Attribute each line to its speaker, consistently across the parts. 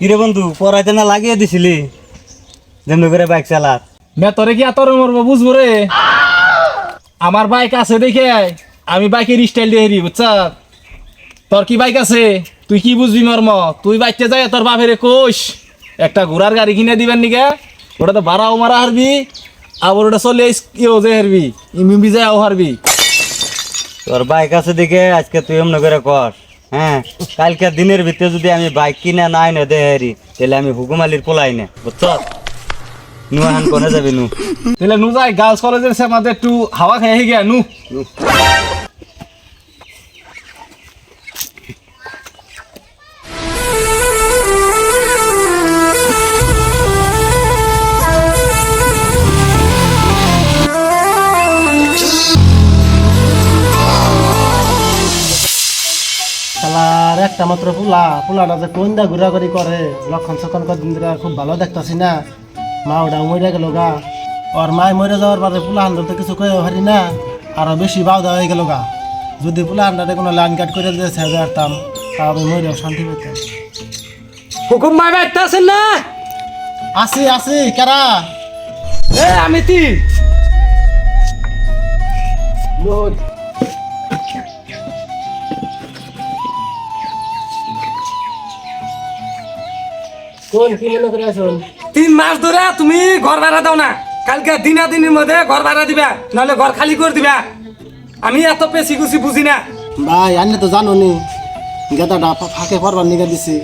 Speaker 1: কিরে বন্ধু পড়াইতে না লাগিয়ে দিছিলি। যেমনি করে বাইক চালার
Speaker 2: মে তোরে কি আতর মরবো বুঝব রে? আমার বাইক আছে দেখে আমি বাইকের স্টাইল দিয়ে হেরি বুঝছ? তোর কি বাইক আছে? তুই কি বুঝবি মর্ম? তুই বাইকতে যাই তোর বাপেরে কোষ একটা ঘোড়ার গাড়ি কিনে দিবেন নিকে ওটা তো ভাড়াও মারা হারবি আবার ওটা চলে ইয়েও যে হারবি ইমিবি যাও হারবি।
Speaker 1: তোর বাইক আছে দেখে আজকে তুই এমন করে কর হ্যাঁ কালকে দিনের ভিতরে যদি আমি বাইক কিনে নাই না দেহারি তাহলে আমি হুকুমালির পোলাই না বুঝছ? নু হান কোনে যাবি নু?
Speaker 2: তাহলে নু যাই গার্লস কলেজের সে আমাদের একটু হাওয়া খেয়ে গিয়া নু।
Speaker 3: শালার একটা মাত্র পোলা পোলাটা যে কোন দা ঘোরাঘুরি করে লক্ষণ সক্ষণ কদিন ধরে খুব ভালো দেখতাছি না। মা ওটা মরে গেল গা। ওর মায় মরে যাওয়ার পরে পোলা হান্ডা তো কিছু কয়ে পারি না আরও বেশি বাউ দেওয়া হয়ে গেল গা। যদি পোলা হান্ডাতে কোনো লাইন কাট করে দিয়ে ছেড়ে আসতাম তাহলে মরেও শান্তি পেতাম।
Speaker 4: হুকুম মাই বাইতে না?
Speaker 3: আসি আসি কেরা?
Speaker 4: এ আমি তি।
Speaker 3: কোন কি মনে করে আসুন?
Speaker 4: তিন মাস ধরে তুমি ঘর ভাড়া দাও না। কালকে দিনা দিনের মধ্যে ঘর ভাড়া দিবা নাহলে ঘর খালি করে দিবা। আমি এত পেশি কুচি বুঝি না।
Speaker 3: ভাই আনলে তো জানো নি গেদাটা ফাঁকে পরবার নিগে দিছি।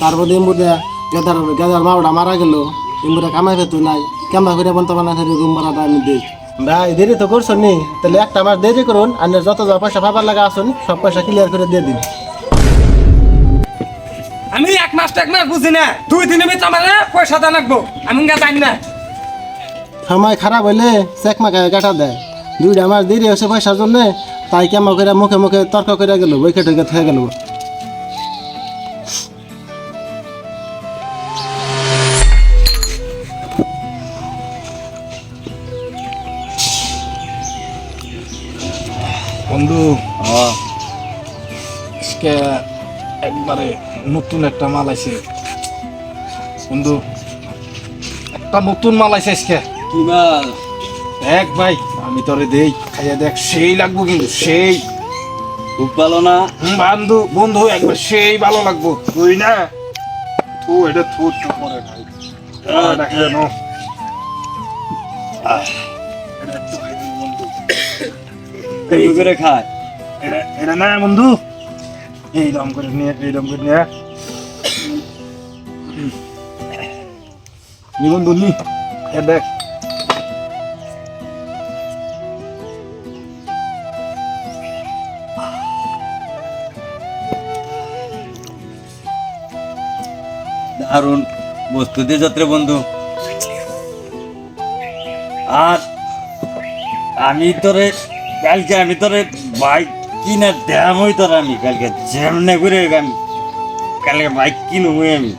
Speaker 3: তারপর এমবুদে গেদার গেদার মাওটা মারা গেল। এমবুদে কামাই পেতো নাই। কেমবা করে বন্ত বানা ধরে রুম ভাড়াটা আমি দিই। ভাই দেরি তো করছ নি তাহলে একটা মাস দেরি করুন আর যত যা পয়সা পাবার লাগা আসুন সব পয়সা ক্লিয়ার করে দিয়ে দিন।
Speaker 4: আমি এক মাস এক মাস বুঝি না। দুই দিনের ভিতরে আমার পয়সা দেওয়া লাগবো। আমি গা জানি না।
Speaker 3: সময় খারাপ হইলে চেক মাখায় কাটা দেয়। দুইটা মাস দেরি হয়েছে পয়সার জন্য তাই কেমন করে মুখে মুখে তর্ক করে গেল বইকে টইকে থেকে গেল।
Speaker 2: বন্ধু আজকে একবারে নতুন একটা মাল আছে বন্ধু একটা নতুন মাল আছে আজকে।
Speaker 1: কি মাল?
Speaker 2: দেখ ভাই আমি তোরে দেই খাইয়া দেখ সেই লাগবো কিন্তু সেই।
Speaker 1: খুব ভালো না?
Speaker 2: বন্ধু বন্ধু একবার সেই ভালো লাগবো। তুই না তু এটা থু তো পরে খাই। এটা খেয়ে নাও। এটা খাই বন্ধু।
Speaker 1: এই করে খায়।
Speaker 2: এটা না বন্ধু এই দম করে নিয়ে এই দম করে নিয়ে নি বন্ধু, নি। এ দেখ।
Speaker 1: দারুণ বস্তু দিয়ে যাত্রে বন্ধু। আর আমি তোরে, কালকে আমি তোরে বাইক কিনা দেম হই তোর আমি, কালকে যেমনে করে আমি। কালকে বাইক কিনু হই আমি।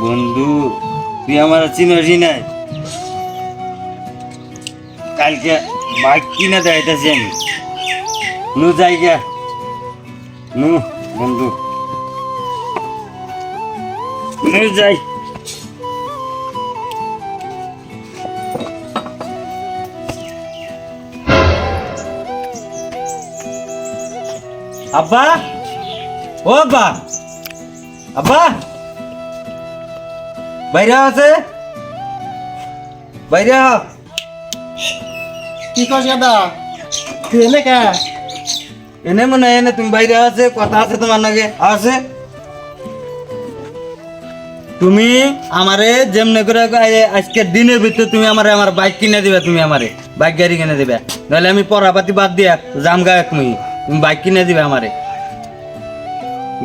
Speaker 1: বন্ধু, তুই আমার চিনসি নাই কালকে বাইক কিনা দেখাইতেছি আমি। নু জায়গা নু, বন্ধু। নু যাই। আব্বা? ও আব্বা। আব্বা? বাইরে আছে। বাইরে।
Speaker 3: কি কস দাদা? তুই এনে কে?
Speaker 1: এনে মনে এনে তুমি বাইরে আছে কথা আছে তোমার নাকি আছে। তুমি আমারে যেমনে করে আজকের দিনের ভিতরে তুমি আমারে আমার বাইক কিনে দিবে তুমি আমারে। বাইক গাড়ি কিনে দিবে। নাহলে আমি পড়াপাতি বাদ দিয়া যাম গা এক মুই। তুমি বাইক কিনে দিবে আমারে।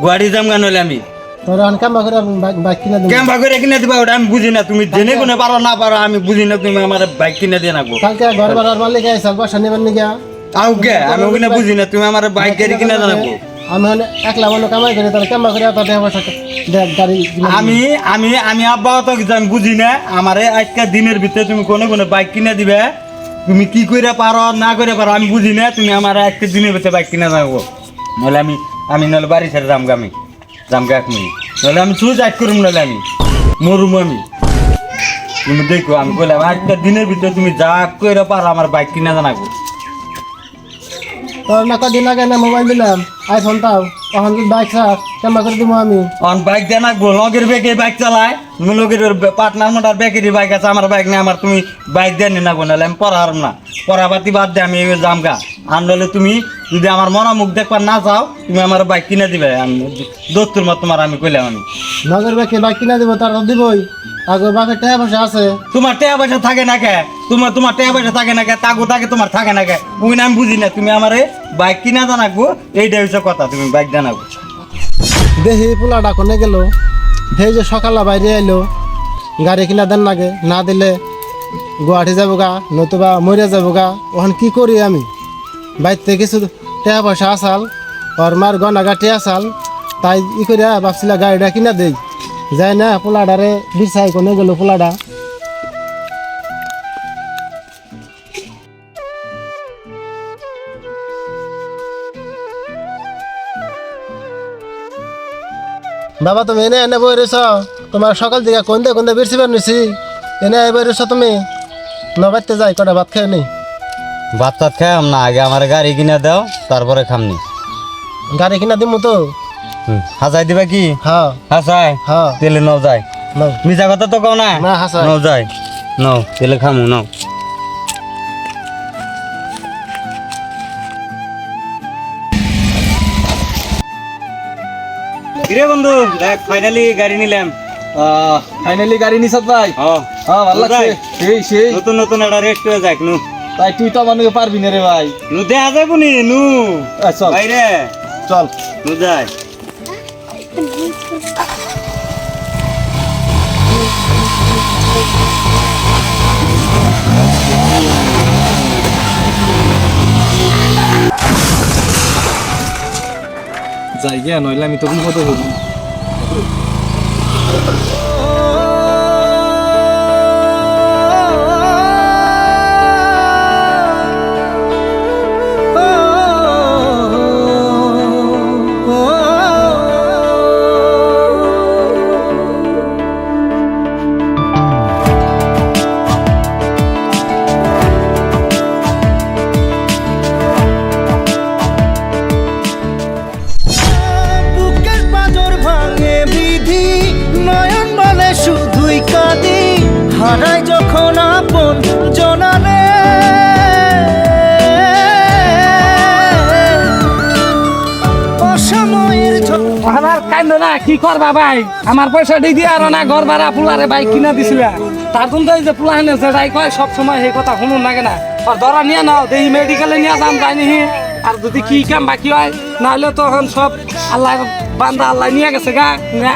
Speaker 1: গুয়াহাটি যাম গা নইলে আমি।
Speaker 3: তোর অন কামবা করে বাইক বাইক কিনে দিবি
Speaker 1: কেমন করে কিনে দিবা ওটা আমি বুঝি না তুমি জেনে কোনে পারো না পারো আমি বুঝি না তুমি আমার বাইক কিনে দিয়ে রাখব
Speaker 3: কালকে ঘর বাড়ার মালিক আইসা পয়সা নেবেন নিগা
Speaker 1: তাও কে? আমি ওখানে বুঝি না তুমি আমার বাইক গাড়ি কিনে দিয়ে
Speaker 3: আমি হলে একলা মনে কামাই করি তাহলে কেমবা করে এত টাকা পয়সা গাড়ি
Speaker 1: আমি আমি আমি আব্বা তো কিছু আমি বুঝি না আমারে আজকে দিনের ভিতরে তুমি কোনে কোনে বাইক কিনে দিবে? তুমি কি করে পারো, না করে পারো, আমি বুঝি না, তুমি আমার আজকে দিনের ভিতরে বাইক কিনে রাখব নাহলে আমি আমি নাহলে বাড়ি ছেড়ে যাম গা আমি যাম এক মিনিট। নাহলে আমি সুইসাইড করুম নাহলে আমি, মরুম আমি। তুমি দেখো, আমি বললাম একটা দিনের ভিতরে তুমি যা করে পারো আমার বাইক কিনা জানাব
Speaker 3: তোর না কদিন আগে না মোবাইল দিলাম আইফোনটাও যদি বাইক চাপ কেমন করে দিব আমি?
Speaker 1: অন বাইক দেন রাখব লগের ব্যাগে বাইক চালায়। তুমি লগের পার্টনার মোটার ব্যাগেরই বাইক আছে আমার বাইক নেই আমার তুমি বাইক দেন না গো নাহলে আমি পড়ার না। পড়াবাতি বাদ দে আমি এবার যাম গা। আর নাহলে তুমি যদি আমার মনা মুখ দেখবার না চাও তুমি আমার বাইক কিনে দিবে। আমি দোস্তুর মত তোমার আমি কইলাম আমি।
Speaker 3: নগর ব্যাগে বাইক কিনা দিব তার দিবই। আগে বাপের টাকা পয়সা আছে।
Speaker 1: তোমার টাকা পয়সা থাকে না কে? তোমার তোমার টাকা পয়সা থাকে না কে? তাগো থাকে তোমার থাকে না কে? ওই আমি বুঝি না। তুমি আমারে বাইক কিনা জানাকবো এইটা হচ্ছে কথা। তুমি বাইক জানাব
Speaker 3: দেখি পোলাটা কোনে গেল? সেই যে সকালে বাইরে আইলো। গাড়ি কিনা দেন লাগে না দিলে গুয়াহাটি যাব গা নতুবা মরে যাব গা। ওখান কি করি আমি? বাইতে কিছু টাকা পয়সা আসাল ওর মার গনা গাটি আসাল। তাই ই করে ভাবছিলা গাড়িটা কিনা দেই। যাই না পোলাডারে বিচাই কোনে গেল পোলাডা? বাবা তুমি এনে এনে বই রয়েছ তোমার সকাল দিকে কোন দিয়ে কোন দিয়ে বেরছি বের নিছি এনে বই রয়েছ তুমি। নবাইতে যাই কটা ভাত খেয়ে নি
Speaker 1: ভাত টাত খাম না আগে আমার গাড়ি কিনে দাও তারপরে খামনি।
Speaker 3: গাড়ি কিনা দিমু তো?
Speaker 1: হাসাই দিবা কি?
Speaker 3: হ্যাঁ।
Speaker 1: হাসাই
Speaker 3: হ্যাঁ।
Speaker 1: তেলে নাও যায়
Speaker 3: নাও।
Speaker 1: মিছা কথা তো কও না?
Speaker 3: না, হাসাই।
Speaker 1: নাও যায় নাও তেলে খামু নাও। কিরে বন্ধু? দেখ ফাইনালি গাড়ি নিলাম।
Speaker 2: ফাইনালি গাড়ি নিছত ভাই। হ্যাঁ ভালো লাগছে।
Speaker 1: যাই।
Speaker 2: সেই সেই।
Speaker 1: নতুন নতুন একটা রেস্ট হয়ে যাক নু।
Speaker 2: তাই তুই তো লগে পারবি না রে ভাই।
Speaker 1: নু দেখা যাব নি নু।
Speaker 2: এই চল।
Speaker 1: বাইরে।
Speaker 2: চল।
Speaker 1: নু যাই।
Speaker 2: যাই গিয়া নইলে আমি তো বিপদে হইব
Speaker 4: না কি করবা ভাই আমার পয়সা দিয়ে আর না, ঘর ভাড়া পুলারে বাইক কিনা দিছিল তার জন্য তো এই যে পুলা হেনে যেটাই কয়, সব সময় সেই কথা শুনুন লাগে না। আর ধরা নিয়ে নাও দেখি মেডিকেলে নিয়ে যাম যাই নিহি। আর যদি কি কাম বাকি হয়, নাহলে তখন সব আল্লাহ বান্দা আল্লাহ নিয়ে গেছে গা।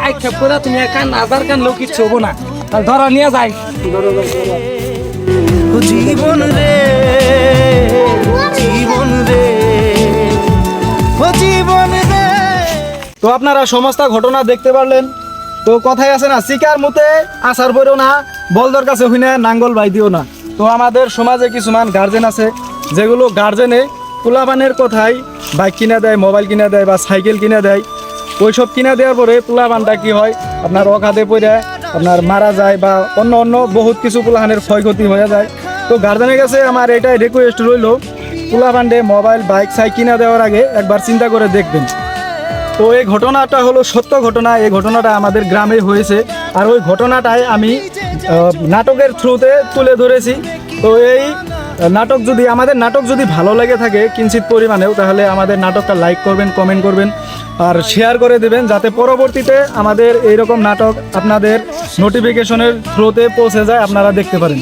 Speaker 4: আক্ষেপ করে, তুমি কান হাজার কান লোক কিচ্ছু হব না। তাহলে ধরা নিয়ে যাই।
Speaker 5: জীবন রে জীবন রে জীবন
Speaker 2: তো আপনারা সমস্ত ঘটনা দেখতে পারলেন। তো কথাই আছে না, শিকার মতে আসার পরেও না, বলদর কাছে হইনে নাঙ্গল বাই দিও না। তো আমাদের সমাজে কিছুমান গার্জেন আছে, যেগুলো গার্জেনে পোলাবানের কথাই বাইক কিনে দেয় মোবাইল কিনে দেয় বা সাইকেল কিনে দেয়। ওইসব কিনে দেওয়ার পরে পোলাবানটা কি হয়, আপনার অখাদে পড়ে, আপনার মারা যায় বা অন্য অন্য বহুত কিছু পোলাহানের ক্ষয়ক্ষতি হয়ে যায়। তো গার্জেনের কাছে আমার এটাই রিকোয়েস্ট রইল পোলাবান্ডে মোবাইল বাইক সাইকেল কিনে দেওয়ার আগে একবার চিন্তা করে দেখবেন। তো এই ঘটনাটা হলো সত্য ঘটনা। এই ঘটনাটা আমাদের গ্রামে হয়েছে। আর ওই ঘটনাটাই আমি নাটকের থ্রুতে তুলে ধরেছি। তো এই নাটক যদি, আমাদের নাটক যদি ভালো লেগে থাকে কিঞ্চিত পরিমাণেও, তাহলে আমাদের নাটকটা লাইক করবেন, কমেন্ট করবেন, আর শেয়ার করে দেবেন, যাতে পরবর্তীতে আমাদের এইরকম নাটক আপনাদের নোটিফিকেশনের থ্রুতে পৌঁছে যায়, আপনারা দেখতে পারেন।